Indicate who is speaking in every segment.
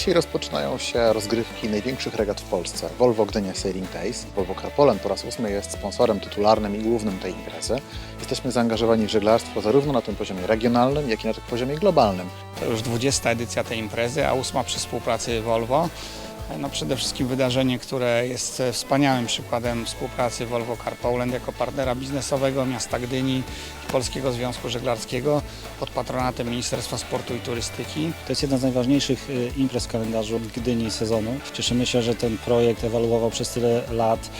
Speaker 1: Dzisiaj rozpoczynają się rozgrywki największych regat w Polsce. Volvo Gdynia Sailing Days. Volvo Car Poland po raz ósmy jest sponsorem tytularnym i głównym tej imprezy. Jesteśmy zaangażowani w żeglarstwo zarówno na tym poziomie regionalnym, jak i na tym poziomie globalnym.
Speaker 2: To już 20 edycja tej imprezy, a ósma przy współpracy Volvo. No przede wszystkim wydarzenie, które jest wspaniałym przykładem współpracy Volvo Car Poland jako partnera biznesowego miasta Gdyni i Polskiego Związku Żeglarskiego pod patronatem Ministerstwa Sportu i Turystyki.
Speaker 3: To jest jedna z najważniejszych y, imprez w kalendarzu Gdyni sezonu. Cieszymy się, że ten projekt ewoluował przez tyle lat,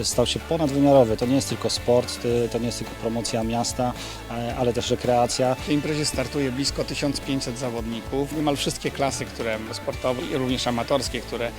Speaker 3: y, stał się ponadwymiarowy. To nie jest tylko sport, to nie jest tylko promocja miasta, e, ale też rekreacja.
Speaker 2: W tej imprezie startuje blisko 1500 zawodników. Niemal wszystkie klasy, które sportowe i również amatorskie, które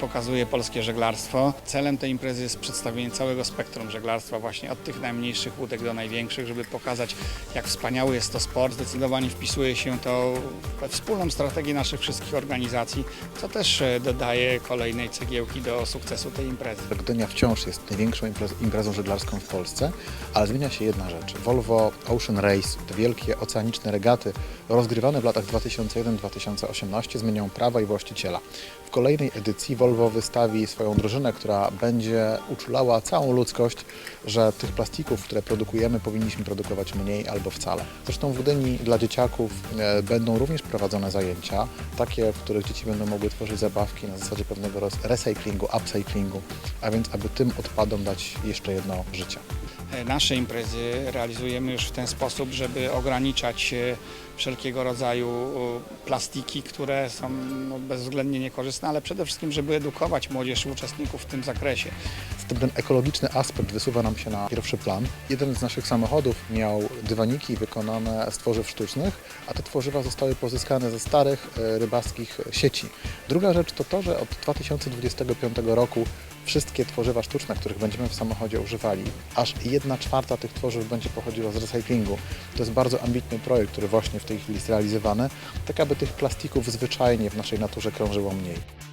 Speaker 2: pokazuje polskie żeglarstwo. Celem tej imprezy jest przedstawienie całego spektrum żeglarstwa, właśnie od tych najmniejszych łódek do największych, żeby pokazać, jak wspaniały jest to sport. Zdecydowanie wpisuje się to we wspólną strategię naszych wszystkich organizacji, co też e, dodaje kolejnej cegiełki do sukcesu tej imprezy.
Speaker 1: Gdynia wciąż jest największą imprez- imprezą żeglarską w Polsce, ale zmienia się jedna rzecz. Volvo Ocean Race, te wielkie oceaniczne regaty rozgrywane w latach 2001-2018 zmienią prawa i właściciela. W kolejnej edycji Volvo wystawi swoją drużynę, która będzie uczulała całą ludzkość, że tych plastików, które produkujemy, powinniśmy produkować mniej albo wcale. Zresztą w Gdyni dla dzieciaków e, będą również prowadzone zajęcia, takie, w których dzieci będą mogły tworzyć zabawki na zasadzie pewnego recyklingu, upcyclingu, a więc aby tym odpadom dać jeszcze jedno życie.
Speaker 2: Nasze imprezy realizujemy już w ten sposób, żeby ograniczać e, wszelkiego rodzaju e, plastiki, które są no, bezwzględnie niekorzystne, ale przede wszystkim, żeby edukować młodzież uczestników w tym zakresie.
Speaker 1: Ten ekologiczny aspekt wysuwa nam się na pierwszy plan. Jeden z naszych samochodów miał dywaniki wykonane z tworzyw sztucznych, a te tworzywa zostały pozyskane ze starych e, rybackich sieci. Druga rzecz to to, że od 2025 roku wszystkie tworzywa sztuczne, których będziemy w samochodzie używali, aż jedna czwarta tych tworzyw będzie pochodziła z recyklingu. To jest bardzo ambitny projekt, który właśnie w tej chwili jest realizowany, tak aby tych plastików zwyczajnie w naszej naturze krążyło mniej.